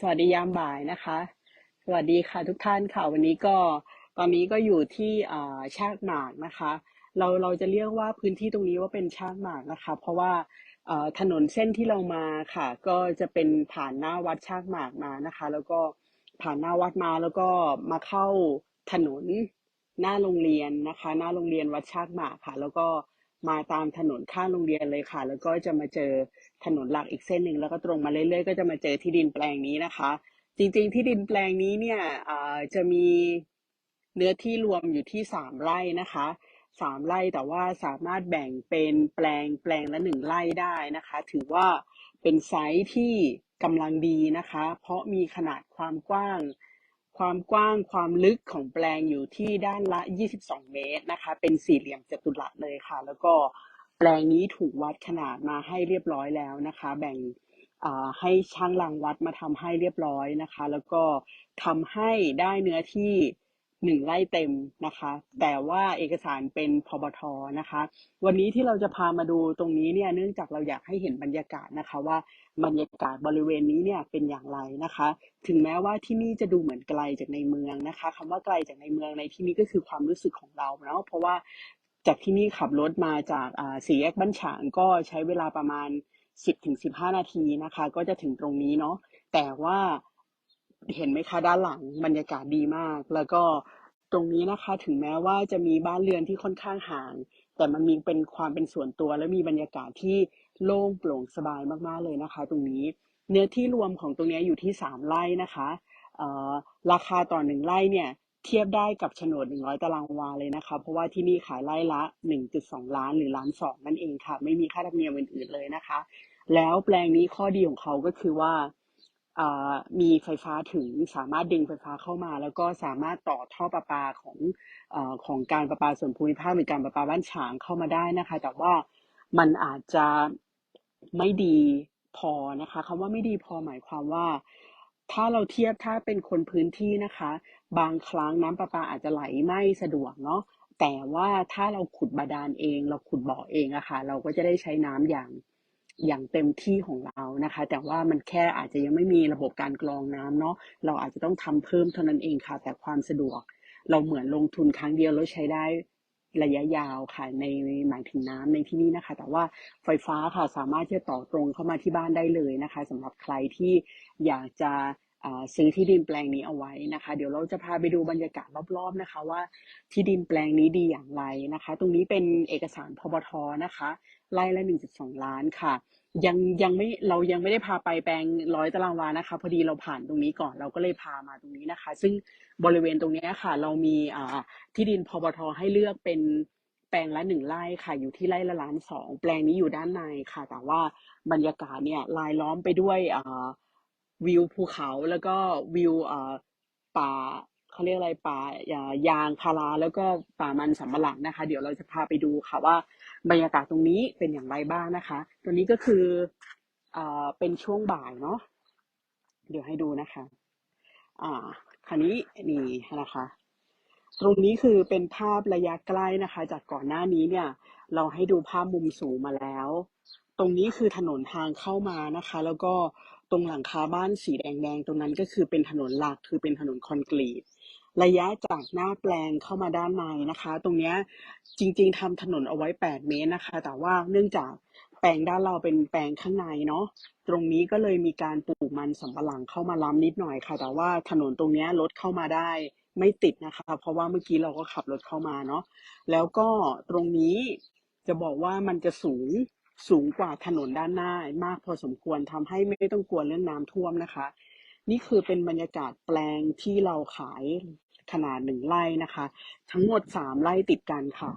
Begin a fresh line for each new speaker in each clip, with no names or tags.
สวัสดียามบ่ายนะคะ สวัสดีค่ะทุกท่านค่ะวันนี้ก็ตอนนี้ก็อยู่ที่อ่าชากหมากนะคะ เราเราจะเรียกว่าพื้นที่ตรงนี้ว่าเป็นชากหมากนะคะ เพราะว่าถนนเส้นที่เรามาค่ะ ก็จะเป็นผ่านหน้าวัดชากหมากมานะคะ แล้วก็ผ่านหน้าวัดมาแล้วก็มาเข้าถนนหน้าโรงเรียนนะคะ หน้าโรงเรียนวัดชากหมากค่ะ แล้วก็ มาตามถนนข้างโรงเรียนเลยค่ะ แล้วก็จะมาเจอถนนหลักอีกเส้นหนึ่งแล้วก็ตรงมาเรื่อยๆ ก็จะมาเจอที่ดินแปลงนี้นะคะ จริงๆที่ดินแปลงนี้เนี่ยจะมีเนื้อที่รวมอยู่ที่สามไร่นะคะสามไร่แต่ว่าสามารถแบ่งเป็นแปลงแปลงละหนึ่งไร่ได้นะคะ ถือว่าเป็นไซส์ที่กำลังดีนะคะ เพราะมีขนาดความกว้าง ความกว้างความลึกของแปลงอยู่ที่ด้านละ 22 เมตรนะคะ เป็นสี่เหลี่ยมจัตุรัสเลยค่ะ แล้วก็แปลงนี้ถูกวัดขนาดมาให้เรียบร้อยแล้วนะคะ แบ่งให้ช่างรังวัดมาทำให้เรียบร้อยนะคะ แล้วก็ทำให้ได้เนื้อที่ หนึ่งไร่เต็มนะคะ แต่ว่าเอกสารเป็นพบทนะคะ วันนี้ที่เราจะพามาดูตรงนี้เนี่ยเนื่องจากเราอยากให้เห็นบรรยากาศนะคะว่าบรรยากาศบริเวณนี้เนี่ยเป็นอย่างไรนะคะ ถึงแม้ว่าที่นี่จะดูเหมือนไกลจากในเมืองนะคะคำว่าไกลจากในเมืองในที่นี้ก็คือความรู้สึกของเราเนาะเพราะว่าจากที่นี่ขับรถมาจากอ่าสี่แยกบ้านฉางก็ใช้เวลาประมาณสิบถึงสิบห้านาทีนะคะ ก็จะถึงตรงนี้เนาะแต่ว่า เห็นไหมคะด้านหลังบรรยากาศดีมาก แล้วก็ตรงนี้นะคะถึงแม้ว่าจะมีบ้านเรือนที่ค่อนข้างห่าง แต่มันมีเป็นความเป็นส่วนตัว และมีบรรยากาศที่โล่งโปร่งสบายมากๆเลยนะคะ ตรงนี้เนื้อที่รวมของตรงนี้อยู่ที่สามไร่นะคะราคาต่อหนึ่งไร่เนี่ยเทียบได้กับโฉนด 100 ตารางวาเลยนะคะ เพราะว่าที่นี่ขายไร่ละ 1.2 ล้านหรือล้านสองนั่นเองค่ะ ไม่มีค่าธรรมเนียมอื่นๆเลยนะคะ แล้วแปลงนี้ข้อดีของเขาก็คือว่า มีไฟฟ้าถึงสามารถดึงไฟฟ้าเข้ามา แล้วก็สามารถต่อท่อประปาของอของการประปาส่วนภูมิภาคหรือการประปาบ้านฉางเข้ามาได้นะคะ แต่ว่ามันอาจจะไม่ดีพอนะคะคำว่าไม่ดีพอหมายความว่า ถ้าเราเทียบถ้าเป็นคนพื้นที่นะคะ บางครั้งน้ำประปาอาจจะไหลไม่สะดวกเนาะแต่ว่าถ้าเราขุดบาดาลเอง เราขุดบ่อเองอะค่ะเราก็จะได้ใช้น้ำอย่าง อย่างเต็มที่ของเรานะคะ แต่ว่ามันแค่อาจจะยังไม่มีระบบการกรองน้ำเนาะเราอาจจะต้องทำเพิ่มเท่านั้นเองค่ะ แต่ความสะดวก เราเหมือนลงทุนครั้งเดียวแล้วใช้ได้ระยะยาวค่ะในหมายถึงน้ำในที่นี้นะคะ แต่ว่าไฟฟ้าค่ะสามารถที่จะต่อตรงเข้ามาที่บ้านได้เลยนะคะสำหรับใครที่อยากจะซื้อที่ดินแปลงนี้เอาไว้นะคะ เดี๋ยวเราจะพาไปดูบรรยากาศรอบๆนะคะ ว่าที่ดินแปลงนี้ดีอย่างไรนะคะ ตรงนี้เป็นเอกสารพบทนะคะ ไร่ละ1.2ล้านค่ะ ยังยังไม่เรายังไม่ได้พาไปแปลงร้อยตารางวานะคะ พอดีเราผ่านตรงนี้ก่อนเราก็เลยพามาตรงนี้นะคะ ซึ่งบริเวณตรงนี้ค่ะ เรามีอ่าที่ดินพบทให้เลือกเป็นแปลงละหนึ่งไร่ค่ะ อยู่ที่ไร่ละล้านสองแปลงนี้อยู่ด้านในค่ะ แต่ว่าบรรยากาศเนี่ยลายล้อมไปด้วยอ่าวิวภูเขาแล้วก็วิวอ่าป่าเขาเรียกอะไรป่ายางพาราแล้วก็ป่ามันสำปะหลังนะคะ เดี๋ยวเราจะพาไปดูค่ะว่า บรรยากาศตรงนี้เป็นอย่างไรบ้างนะคะ ตัวนี้ก็คืออ่าเป็นช่วงบ่ายเนาะเดี๋ยวให้ดูนะคะอ่าคราวนี้นี่นะคะ ตรงนี้คือเป็นภาพระยะใกล้นะคะ จากก่อนหน้านี้เนี่ย เราให้ดูภาพมุมสูงมาแล้ว ตรงนี้คือถนนทางเข้ามานะคะ แล้วก็ตรงหลังคาบ้านสีแดงๆตรงนั้นก็คือเป็นถนนหลักคือเป็นถนนคอนกรีต ระยะจากหน้าแปลงเข้ามาด้านในนะคะ ตรงนี้จริง ๆทำถนนเอาไว้ 8 เมตรนะคะ แต่ว่าเนื่องจากแปลงด้านเราเป็นแปลงข้างในเนาะตรงนี้ก็เลยมีการปลูกมันสำปะหลังเข้ามาล้ำนิดหน่อยค่ะ แต่ว่าถนนตรงนี้รถเข้ามาได้ไม่ติดนะคะ เพราะว่าเมื่อกี้เราก็ขับรถเข้ามาเนาะแล้วก็ตรงนี้จะบอกว่ามันจะสูงสูงกว่าถนนด้านหน้ามากพอสมควรทำให้ไม่ต้องกลัวเรื่องน้ำท่วมนะคะ นี่คือเป็นบรรยากาศแปลงที่เราขายขนาดหนึ่งไร่นะคะ ทั้งหมดสามไร่ติดกันค่ะ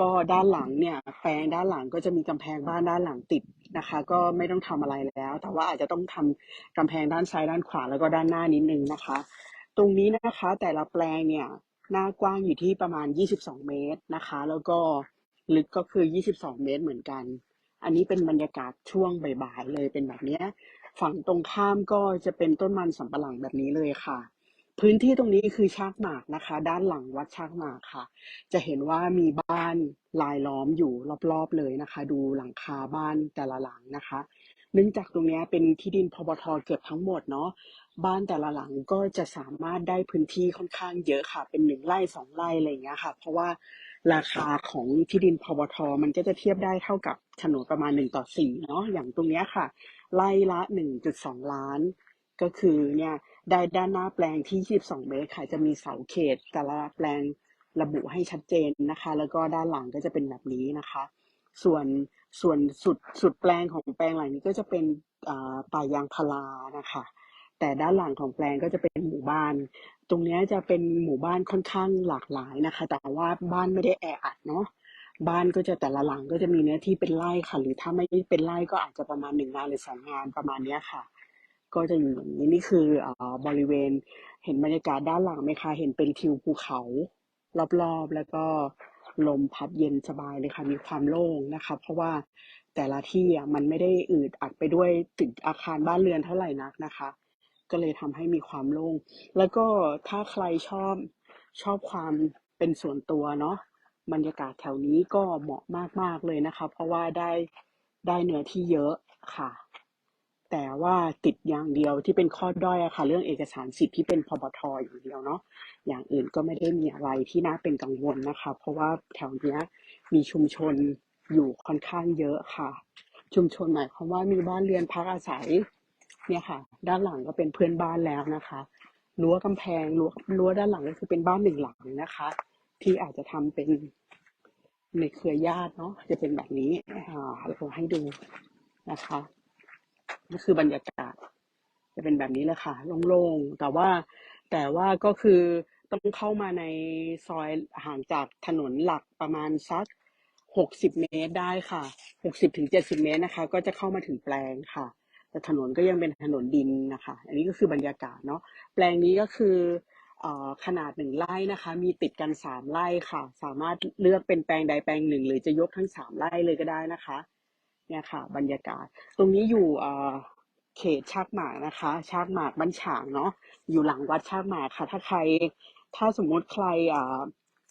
ก็ด้านหลังเนี่ยแปลงด้านหลังก็จะมีกำแพงบ้านด้านหลังติดนะคะ ก็ไม่ต้องทำอะไรแล้ว แต่ว่าอาจจะต้องทำกำแพงด้านซ้ายด้านขวาแล้วก็ด้านหน้านิดนึงนะคะ ตรงนี้นะคะแต่ละแปลงเนี่ยหน้ากว้างอยู่ที่ประมาณ 22 เมตรนะคะ แล้วก็ลึกก็คือ 22 เมตรเหมือนกัน อันนี้เป็นบรรยากาศช่วงบ่ายๆเลยเป็นแบบเนี้ย ฝั่งตรงข้ามก็จะเป็นต้นมันสำปะหลังแบบนี้เลยค่ะ พื้นที่ตรงนี้คือชากหมากนะคะ ด้านหลังวัดชากหมากค่ะ จะเห็นว่ามีบ้านลายล้อมอยู่รอบๆเลยนะคะ ดูหลังคาบ้านแต่ละหลังนะคะ เนื่องจากตรงนี้เป็นที่ดินพบทเกือบทั้งหมดเนาะบ้านแต่ละหลังก็จะสามารถได้พื้นที่ค่อนข้างเยอะค่ะ เป็นหนึ่งไร่สองไร่อะไรอย่างเงี้ยค่ะ เพราะว่าราคาของที่ดินพบทมันก็จะเทียบได้เท่ากับโฉนดประมาณหนึ่งต่อสี่เนาะอย่างตรงเนี้ยค่ะ ไร่ละหนึ่งจุดสองล้าน ก็คือเนี่ยได้ด้านหน้าแปลงที่ 22 เมตรค่ะจะมีเสาเขต แต่ละแปลงระบุให้ชัดเจนนะคะ แล้วก็ด้านหลังก็จะเป็นแบบนี้นะคะ ส่วนส่วนสุดสุดแปลงของแปลงหลังนี้ก็จะเป็นป่ายางพารานะคะ แต่ด้านหลังของแปลงก็จะเป็นหมู่บ้าน ตรงนี้จะเป็นหมู่บ้านค่อนข้างหลากหลายนะคะ แต่ว่าบ้านไม่ได้แออัดเนาะ บ้านก็จะแต่ละหลังก็จะมีเนื้อที่เป็นไร่ค่ะ หรือถ้าไม่เป็นไร่ก็อาจจะประมาณหนึ่งงานหรือสองงานประมาณเนี้ยค่ะ ก็จะอยู่อย่างนี้นี่คือเอ่อบริเวณเห็นบรรยากาศด้านหลังไหมคะเห็นเป็นทิวภูเขา รอบๆ แล้วก็ลมพัดเย็นสบายเลยค่ะมีความโล่งนะคะ เพราะว่าแต่ละที่อะมันไม่ได้อืดอัดไปด้วยตึกอาคารบ้านเรือนเท่าไหร่นักนะคะ ก็เลยทำให้มีความโล่งแล้วก็ถ้าใครชอบชอบความเป็นส่วนตัวเนาะ บรรยากาศแถวนี้ก็เหมาะมาก ๆ เลยนะคะ เพราะว่าได้ได้เนื้อที่เยอะค่ะ แต่ว่าติดอย่างเดียวที่เป็นข้อด้อยอะค่ะ เรื่องเอกสารสิทธิ์ที่เป็นพบทอย่างเดียวเนาะอย่างอื่นก็ไม่ได้มีอะไรที่น่าเป็นกังวลนะคะ เพราะว่าแถวเนี้ยมีชุมชนอยู่ค่อนข้างเยอะค่ะ ชุมชนหมายความว่ามีบ้านเรือนพักอาศัยเนี่ยค่ะ ด้านหลังก็เป็นเพื่อนบ้านแล้วนะคะรั้วกำแพงรั้วรั้วด้านหลังก็คือเป็นบ้านหนึ่งหลังนะคะ ที่อาจจะทำเป็นในเครือญาติเนาะจะเป็นแบบนี้อ่าเราให้ดูนะคะนี่คือบรรยากาศ จะเป็นแบบนี้เลยค่ะโล่งๆแต่ว่าแต่ว่าก็คือต้องเข้ามาในซอยห่างจากถนนหลักประมาณสักหกสิบเมตรได้ค่ะหกสิบถึงเจ็ดสิบเมตรนะคะ ก็จะเข้ามาถึงแปลงค่ะ แต่ถนนก็ยังเป็นถนนดินนะคะ อันนี้ก็คือบรรยากาศเนาะแปลงนี้ก็คือ ขนาดหนึ่งไร่นะคะ มีติดกันสามไร่ค่ะ สามารถเลือกเป็นแปลงใดแปลงหนึ่ง หรือจะยกทั้งสามไร่เลยก็ได้นะคะเนี่ยค่ะ บรรยากาศ ตรงนี้อยู่เขตชากหมากนะคะ ชากหมากบ้านฉางเนาะอยู่หลังวัดชากหมากค่ะ ถ้าใคร ถ้าสมมุติใคร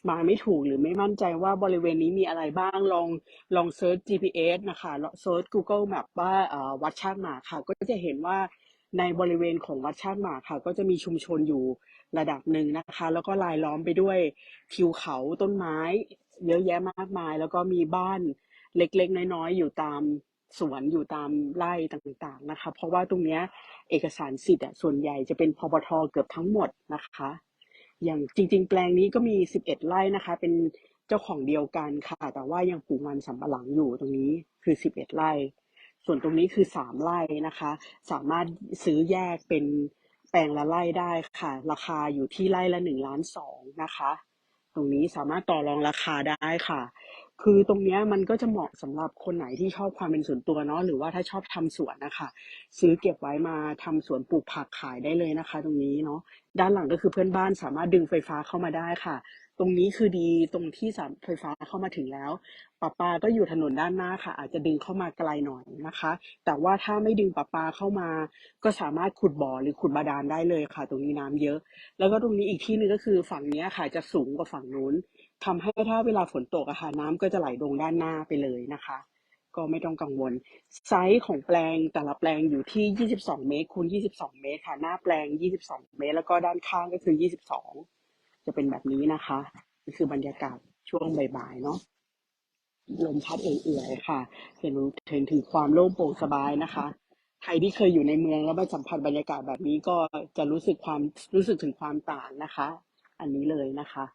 มาไม่ถูกหรือไม่มั่นใจว่าบริเวณนี้มีอะไรบ้างลองลองเซิร์ช GPS นะคะเซิร์ช Google Map ว่าวัดชากหมากค่ะ ก็จะเห็นว่า ในบริเวณของวัดชากหมากค่ะ ก็จะมีชุมชนอยู่ระดับหนึ่งนะคะ แล้วก็รายล้อมไปด้วยทิวเขาต้นไม้ เยอะแยะมากมาย แล้วก็มีบ้านเล็กๆ น้อยๆ อยู่ตามสวนอยู่ตามไร่ต่างๆนะคะ เพราะว่าตรงเนี้ยเอกสารสิทธิ์อะส่วนใหญ่จะเป็นพบทเกือบทั้งหมดนะคะ อย่างจริง ๆ แปลงนี้ก็มี 11 ไร่นะคะ เป็นเจ้าของเดียวกันค่ะ แต่ว่ายังปลูกมันสำปะหลังอยู่ตรงนี้คือ 11 ไร่ ส่วนตรงนี้คือ3ไร่นะคะ สามารถซื้อแยกเป็นแปลงละไร่ได้ค่ะ ราคาอยู่ที่ไร่ละ1ล้าน2นะคะ ตรงนี้สามารถต่อรองราคาได้ค่ะ คือตรงนี้มันก็จะเหมาะสำหรับคนไหนที่ชอบความเป็นส่วนตัวเนาะหรือว่าถ้าชอบทำสวนนะคะซื้อเก็บไว้มาทำสวนปลูกผักขายได้เลยนะคะ ตรงนี้เนาะด้านหลังก็คือเพื่อนบ้านสามารถดึงไฟฟ้าเข้ามาได้ค่ะ ตรงนี้คือดีตรงที่สามไฟฟ้าเข้ามาถึงแล้วประปาก็อยู่ถนนด้านหน้าค่ะ อาจจะดึงเข้ามาไกลหน่อยนะคะ แต่ว่าถ้าไม่ดึงประปาเข้ามา ก็สามารถขุดบ่อหรือขุดบาดาลได้เลยค่ะ ตรงนี้น้ำเยอะ แล้วก็ตรงนี้อีกที่หนึ่งก็คือฝั่งนี้ค่ะจะสูงกว่าฝั่งนู้นทำให้ถ้าเวลาฝนตกอะค่ะน้ำก็จะไหลลงด้านหน้าไปเลยนะคะ ก็ไม่ต้องกังวลไซส์ของแปลงแต่ละแปลงอยู่ที่ 22 เมตรคูณ22 เมตรค่ะ หน้าแปลง 22 เมตร แล้วก็ด้านข้างก็คือ 22 จะเป็นแบบนี้นะคะนี่คือบรรยากาศช่วงบ่ายๆเนาะลมพัดเอื่อยๆค่ะ เห็นเห็นถึงความโล่งโปร่งสบายนะคะใครที่เคยอยู่ในเมืองแล้วมาสัมผัสบรรยากาศแบบนี้ก็จะรู้สึกความรู้สึกถึงความต่างนะคะ อันนี้เลยนะคะ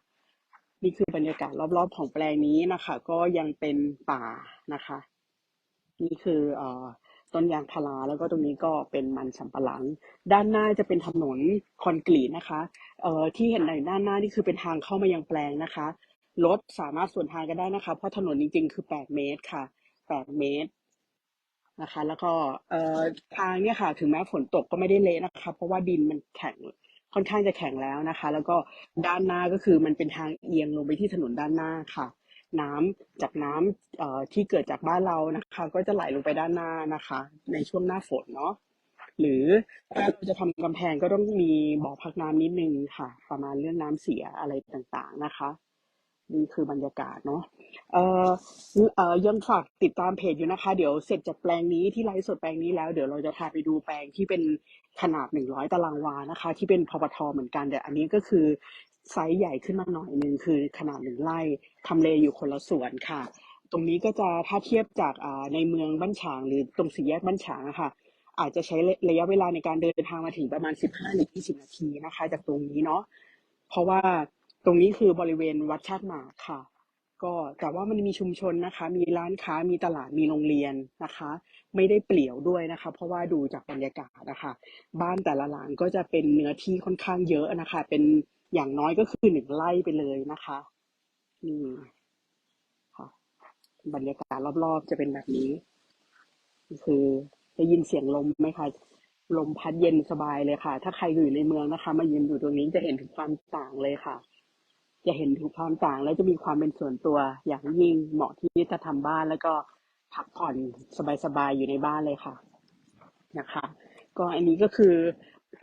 นี่คือบรรยากาศรอบๆของแปลงนี้นะคะ ก็ยังเป็นป่านะคะ นี่คือเอ่อ ต้นยางพาราแล้วก็ตรงนี้ก็เป็นมันสำปะหลัง ด้านหน้าจะเป็นถนนคอนกรีตนะคะเอ่อที่เห็นในด้านหน้านี่คือเป็นทางเข้ามายังแปลงนะคะรถสามารถสวนทางกันได้นะคะ เพราะถนนจริงๆ คือ 8 เมตรค่ะ8เมตรนะคะ แล้วก็เอ่อทางเนี่ยค่ะ ถึงแม้ฝนตกก็ไม่ได้เละนะคะ เพราะว่าดินมันแข็งค่อนข้างจะแข็งแล้วนะคะ แล้วก็ด้านหน้าก็คือมันเป็นทางเอียงลงไปที่ถนนด้านหน้าค่ะ น้ำจากน้ำที่เกิดจากบ้านเรานะคะ ก็จะไหลลงไปด้านหน้านะคะ ในช่วงหน้าฝนเนาะหรือถ้าเราจะทำกำแพงก็ต้องมีบ่อพักน้ำนิดนึงค่ะ ประมาณเรื่องน้ำเสียอะไรต่างๆนะคะนี่คือบรรยากาศเนาะเอ่อเอ่อยังฝากติดตามเพจอยู่นะคะ เดี๋ยวเสร็จจากแปลงนี้ที่ไลฟ์สดแปลงนี้แล้ว เดี๋ยวเราจะพาไปดูแปลงที่เป็นขนาดหนึ่งร้อยตารางวานะคะ ที่เป็นพปทเหมือนกันแต่อันนี้ก็คือ ไซส์ใหญ่ขึ้นมาหน่อยหนึ่งคือขนาดหนึ่งไร่ทำเลอยู่คนละส่วนค่ะ ตรงนี้ก็จะถ้าเทียบจากในเมืองบ้านฉาง หรือตรงสี่แยกบ้านฉางค่ะ อาจจะใช้ระยะเวลาในการเดินทางมาถึงประมาณ 15หรือ20 นาทีนะคะ จากตรงนี้เนาะเพราะว่าตรงนี้คือบริเวณวัดชากหมาค่ะ ก็แต่ว่ามันมีชุมชนนะคะ มีร้านค้ามีตลาดมีโรงเรียนนะคะ ไม่ได้เปลี่ยวด้วยนะคะ เพราะว่าดูจากบรรยากาศนะคะ บ้านแต่ละหลังก็จะเป็นเนื้อที่ค่อนข้างเยอะนะคะ เป็น อย่างน้อยก็คือหนึ่งไร่ไปเลยนะคะนี่ค่ะบรรยากาศรอบๆจะเป็นแบบนี้ คือได้ยินเสียงลมไหมคะลมพัดเย็นสบายเลยค่ะ ถ้าใครอยู่ในเมืองนะคะ มายืนอยู่ตรงนี้จะเห็นถึงความต่างเลยค่ะ จะเห็นถึงความต่างและจะมีความเป็นส่วนตัวอย่างยิ่งเหมาะที่จะทำบ้านแล้วก็พักผ่อนสบายๆอยู่ในบ้านเลยค่ะนะคะ ก็อันนี้ก็คือ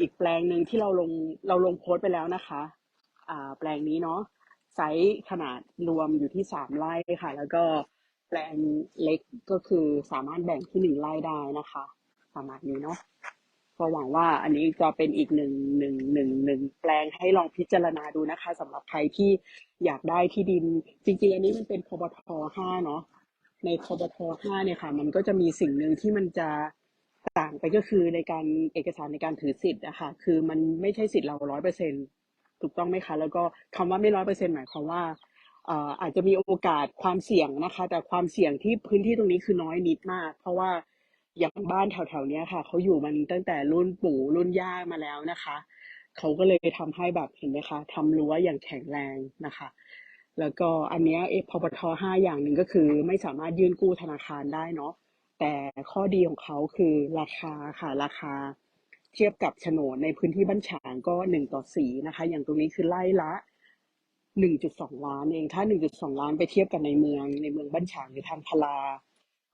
อีกแปลงหนึ่งที่เราลงเราลงโพสต์ไปแล้วนะคะ แปลงนี้เนาะไซส์ขนาดรวมอยู่ที่สามไร่ค่ะ แล้วก็แปลงเล็กก็คือสามารถแบ่งที่หนึ่งไร่ได้นะคะประมาณนี้เนาะก็หวังว่าอันนี้จะเป็นอีกหนึ่งหนึ่งหนึ่งหนึ่งแปลงให้ลองพิจารณาดูนะคะสำหรับใครที่อยากได้ที่ดิน จริงๆอันนี้มันเป็นพบทห้าเนาะในพบทห้าเนี่ยค่ะ มันก็จะมีสิ่งหนึ่งที่มันจะต่างไปก็คือในการเอกสารในการถือสิทธิ์อะคะคือมันไม่ใช่สิทธิ์เราร้อยเปอร์เซ็นต ถูกต้องไหมคะ แล้วก็คำว่าไม่ร้อยเปอร์เซ็นหมายความว่าอาจจะมีโอกาสความเสี่ยงนะคะ แต่ความเสี่ยงที่พื้นที่ตรงนี้คือน้อยนิดมาก เพราะว่าอย่างบ้านแถวๆนี้ค่ะเขาอยู่มันตั้งแต่รุ่นปู่รุ่นย่ามาแล้วนะคะเขาก็เลยทำให้แบบเห็นไหมคะทำรั้วอย่างแข็งแรงนะคะ แล้วก็อันนี้เอพปทห้าอย่างหนึ่งก็คือ ไม่สามารถยื่นกู้ธนาคารได้เนาะแต่ข้อดีของเขาคือราคาค่ะราคา เทียบกับโฉนดในพื้นที่บ้านฉางก็หนึ่งต่อสี่นะคะ อย่างตรงนี้คือไล่ละหนึ่งจุดสองล้านเอง ถ้าหนึ่งจุดสองล้านไปเทียบกันในเมือง ในเมืองบ้านฉางหรือทางพลา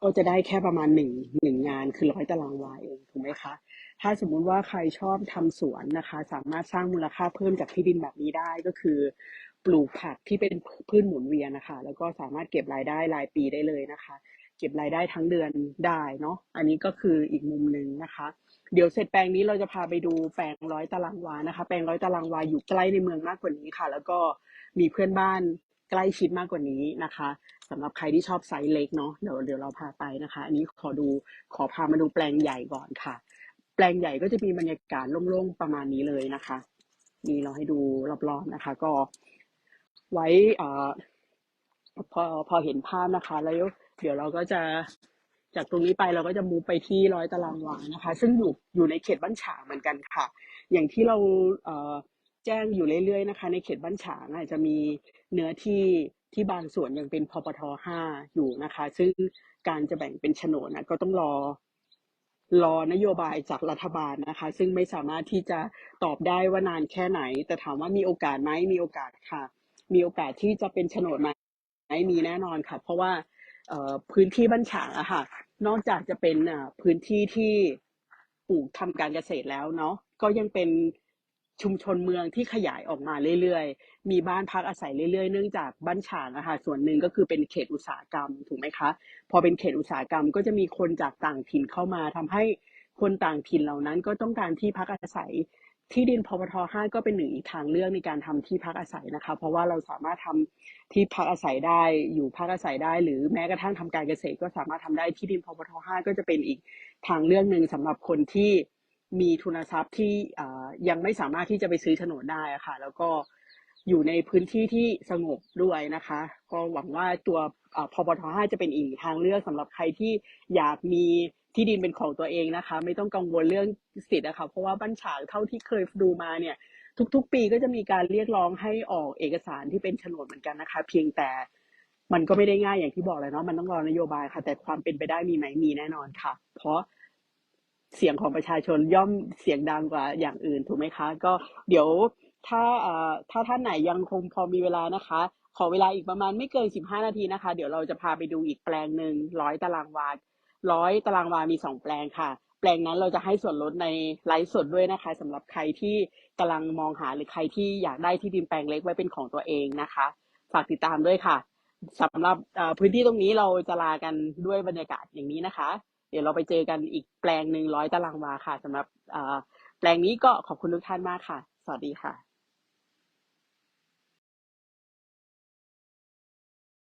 ก็จะได้แค่ประมาณหนึ่งหนึ่งงานคือร้อยตารางวาเองถูกไหมคะ ถ้าสมมุติว่าใครชอบทำสวนนะคะ สามารถสร้างมูลค่าเพิ่มจากที่ดินแบบนี้ได้ก็คือปลูกผักที่เป็นพืชหมุนเวียนนะคะ แล้วก็สามารถเก็บรายได้รายปีได้เลยนะคะ เก็บรายได้ทั้งเดือนได้เนาะอันนี้ก็คืออีกมุมหนึ่งนะคะ เดี๋ยวเสร็จแปลงนี้เราจะพาไปดูแปลงร้อยตารางวานะคะ แปลงร้อยตารางวาอยู่ใกล้ในเมืองมากกว่านี้ค่ะ แล้วก็มีเพื่อนบ้านใกล้ชิดมากกว่านี้นะคะสำหรับใครที่ชอบไซส์เล็กเนาะเดี๋ยวเดี๋ยวเราพาไปนะคะ อันนี้ขอดูขอพามาดูแปลงใหญ่ก่อนค่ะ แปลงใหญ่ก็จะมีบรรยากาศโล่งๆประมาณนี้เลยนะคะนี่เราให้ดูรอบๆนะคะ ก็ไว้อ่าพอพอเห็นภาพนะคะ แล้ว เดี๋ยวเราก็จะจากตรงนี้ไปเราก็จะมูไปที่ร้อยตารางวานะคะ ซึ่งอยู่อยู่ในเขตบ้านฉางเหมือนกันค่ะ อย่างที่เราเแจ้งอยู่เรื่อยๆนะคะ ในเขตบ้านฉางอาจจะมีเนื้อที่ที่บางส่วนยังเป็นพปทห้าอยู่นะคะ ซึ่งการจะแบ่งเป็นโฉนดนะก็ต้องรอรอนโยบายจากรัฐบาลนะคะ ซึ่งไม่สามารถที่จะตอบได้ว่านานแค่ไหน แต่ถามว่ามีโอกาสไหมมีโอกาสค่ะ มีโอกาสที่จะเป็นโฉนดไหมมีแน่นอนค่ะ เพราะว่า พื้นที่บ้านฉางอะค่ะ นอกจากจะเป็นพื้นที่ที่ปลูกทำการเกษตรแล้วเนาะก็ยังเป็นชุมชนเมืองที่ขยายออกมาเรื่อยๆ มีบ้านพักอาศัยเรื่อยๆ เนื่องจากบ้านฉางอะค่ะส่วนหนึ่งก็คือเป็นเขตอุตสาหกรรมถูกไหมคะ พอเป็นเขตอุตสาหกรรมก็จะมีคนจากต่างถิ่นเข้ามาทำให้คนต่างถิ่นเหล่านั้นก็ต้องการที่พักอาศัย ที่ดินพปท5ก็เป็นหนึ่งอีกทางเลือกในการทำที่พักอาศัยนะคะ เพราะว่าเราสามารถทำที่พักอาศัยได้อยู่พักอาศัยได้ หรือแม้กระทั่งทำการเกษตรก็สามารถทำได้ที่ดินพปท5ก็จะเป็นอีกทางเลือกหนึ่งสำหรับคนที่มีทุนทรัพย์ที่ยังไม่สามารถที่จะไปซื้อโฉนดได้ะค่ะ แล้วก็อยู่ในพื้นที่ที่สงบด้วยนะคะ ก็หวังว่าตัวอ่าพปท5จะเป็นอีกทางเลือกสำหรับใครที่อยากมี ที่ดินเป็นของตัวเองนะคะ ไม่ต้องกังวลเรื่องสิทธิ์นะคะเพราะว่าบ้านฉางเท่าที่เคยดูมาเนี่ยทุกๆ ปีก็จะมีการเรียกร้องให้ออกเอกสารที่เป็นโฉนดเหมือนกันนะคะ เพียงแต่มันก็ไม่ได้ง่ายอย่างที่บอกเลยเนาะมันต้องรอนโยบายค่ะ แต่ความเป็นไปได้มีไหมมีแน่นอนค่ะ เพราะเสียงของประชาชนย่อมเสียงดังกว่าอย่างอื่นถูกไหมคะ ก็เดี๋ยวถ้าถ้าท่านไหนยังคงพอมีเวลานะคะ ขอเวลาอีกประมาณไม่เกิน 15 นาทีนะคะ เดี๋ยวเราจะพาไปดูอีกแปลงหนึ่งร้อยตารางวา ร้อยตารางวา มีสองแปลงค่ะ แปลงนั้นเราจะให้ส่วนลดในไลฟ์สดด้วยนะคะสำหรับใครที่กำลังมองหาหรือใครที่อยากได้ที่ดินแปลงเล็กไว้เป็นของตัวเองนะคะ ฝากติดตามด้วยค่ะสำหรับพื้นที่ตรงนี้เราจะลากันด้วยบรรยากาศอย่างนี้นะคะ เดี๋ยวเราไปเจอกันอีกแปลงหนึ่งร้อยตารางวาค่ะสำหรับแปลงนี้ก็ขอบคุณทุกท่านมากค่ะ สวัสดีค่ะ